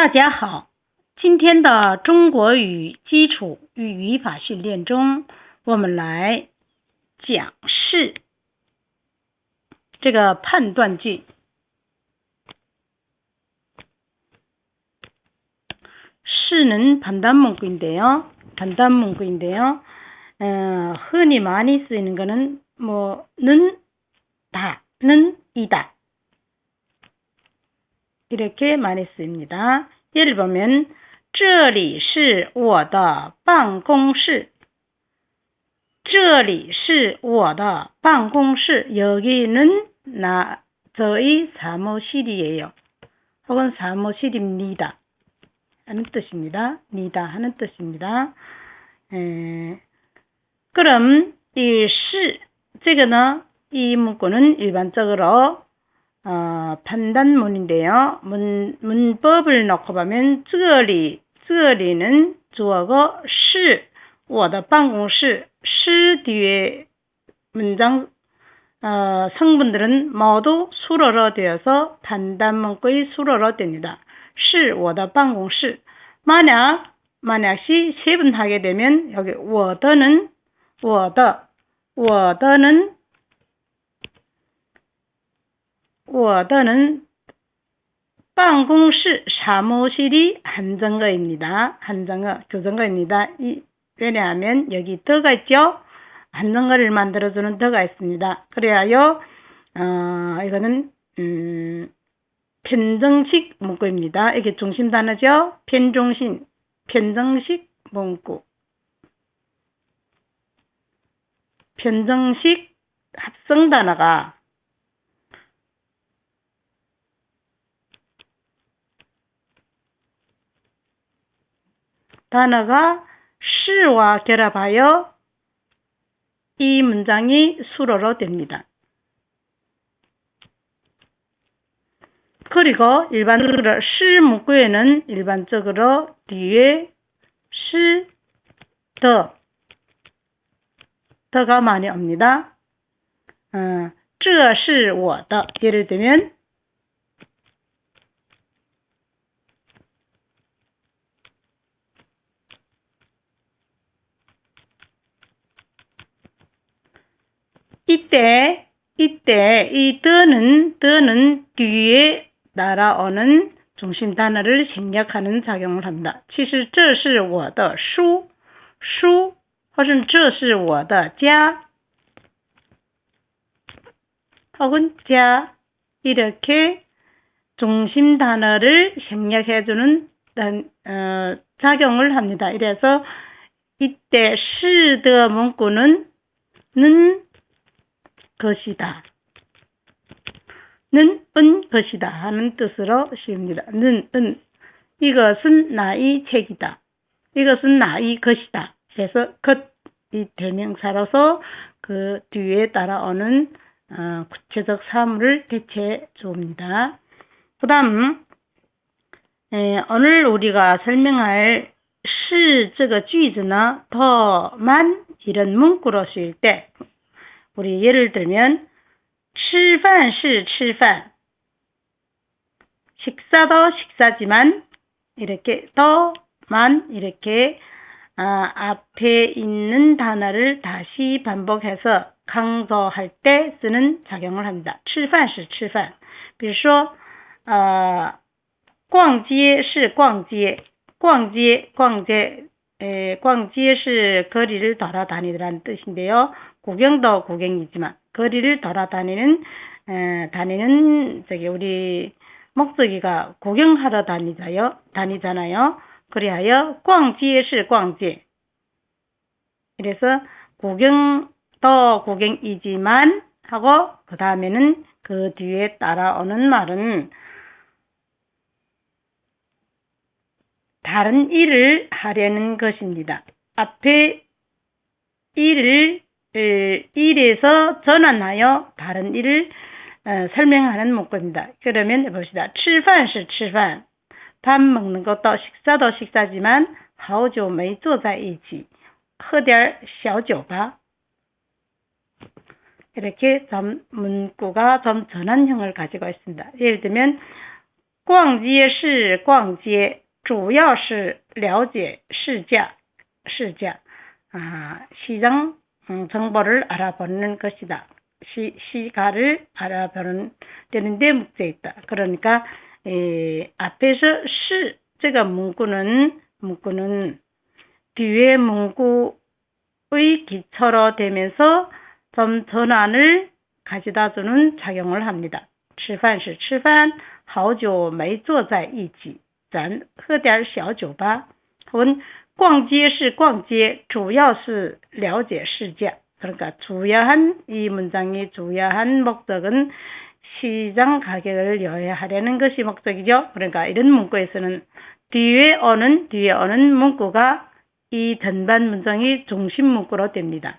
大家好，今天的中国语基础与语法训练中，我们来讲是这个判断句。是는 판단 문구인데요. 판단 문구인데요. 어, 흔히 많이 쓰이는 거는 뭐는 다, 는 이다. 이렇게 많이 쓰입니다. 예를 보면 这里是我的办公室.这里是我的办公室. 여기는 나 저희 사무실이에요. 혹은 사무실입니다. 하는 뜻입니다. 니다 하는 뜻입니다. 에, 그럼 이 시, 这个呢이 문구는 일반적으로 어, 판단문인데요. 문, 문법을 넣고 보면 这里,这里는 주어고 是我的办公室,是 뒤에 문장 어, 성분들은 모두 수로로 되어서 판단문구의 수로로 됩니다. 是我的办公室. 만약 만약시 세분하게 되면 여기 我的는我的我的는 我的는 빵공실 사무실이 한정거입니다. 한정거, 교정거입니다. 이, 왜냐하면 여기 더가 있죠. 한정거를 만들어주는 더가 있습니다. 그래야요. 어, 이거는 음, 편정식 문구입니다. 이게 중심 단어죠. 편종신 편정식 문구 편정식 합성 단어가 단어가 시와 결합하여 이 문장이 수로로 됩니다. 그리고 일반적으로 시 문구에는 일반적으로 뒤에 시, 더, 더가 많이 옵니다. 어, 这是我的 예를 들면 이때 이때 이 더는 더는 뒤에 날아오는 중심 단어를 생략하는 작용을 합니다. 其实这是我的书书或者这是我的家 혹은 자 이렇게 중심 단어를 생략해주는 어, 작용을 합니다. 이래서 이때 시더 문구는 는 것이다. 는, 은 것이다 하는 뜻으로 씁니다. 는, 은. 이것은 나의 책이다. 이것은 나의 것이다. 해서 것이 대명사로서 그 뒤에 따라오는 어, 구체적 사물을 대체해 줍니다. 그 다음 오늘 우리가 설명할 是这个句子呢，더만 이런 문구로 쓰일 때 우리 예를 들면 吃饭是吃饭 식사도 식사지만 이렇게 더만 이렇게 아, 앞에 있는 단어를 다시 반복해서 강조할 때 쓰는 작용을 합니다. 吃饭是吃饭.比如说,呃,逛街是逛街,逛街,逛街, 에, 逛街是 거리를 돌아다니라는 뜻인데요. 구경도 구경이지만 거리를 돌아다니는 에, 다니는 저기 우리 목적이가 구경하러 다니자요 다니잖아요. 그리하여 광지에是 광지. 그래서 구경도 구경이지만 하고 그 다음에는 그 뒤에 따라오는 말은 다른 일을 하려는 것입니다. 앞에 일을 일에서 전환하여 다른 일을 어, 설명하는 문구입니다. 그러면 봅시다. 吃饭是吃饭. 밥 먹는 것도 식사도 식사지만 好久没坐在一起喝点小酒吧. 이렇게 좀 문구가 좀 전환형을 가지고 있습니다. 예를 들면 逛街是逛街，主要是了解市价市价아 시장 음, 정보를 알아보는 것이다. 시, 시가를 알아보는 되는데 묵제 있다. 그러니까 에, 앞에서 시, 这个 문구는 문구는 뒤에 문구의 기초로 되면서 점 전환을 가져다 주는 작용을 합니다. 吃饭是吃饭，好久没坐在一起，咱喝点小酒吧。혹은 逛街是逛街，主要是了解市价。 그러니까 주요한 이 문장의 주요한 목적은 시장 가격을 여해하려는 것이 목적이죠. 그러니까 이런 문구에서는 뒤에 오는 뒤에 오는 문구가 이 전반 문장의 중심 문구로 됩니다.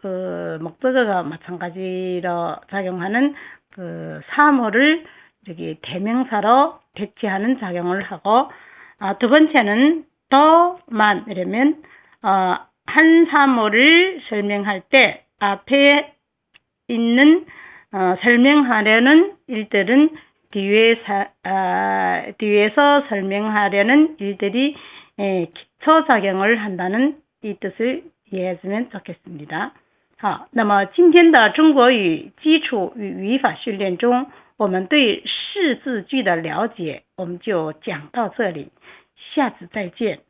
그 목적어가 마찬가지로 작용하는 그 사물을 여기 대명사로 대체하는 작용을 하고 아, 두 번째는 더만 이러면 어, 한 사물을 설명할 때 앞에 있는 어, 설명하려는 일들은 뒤에 사, 아, 뒤에서 설명하려는 일들이 에, 기초 작용을 한다는 이 뜻을 이해했으면 좋겠습니다. 好，那么今天的中国语基础与语法训练中，我们对四字句的了解，我们就讲到这里，下次再见。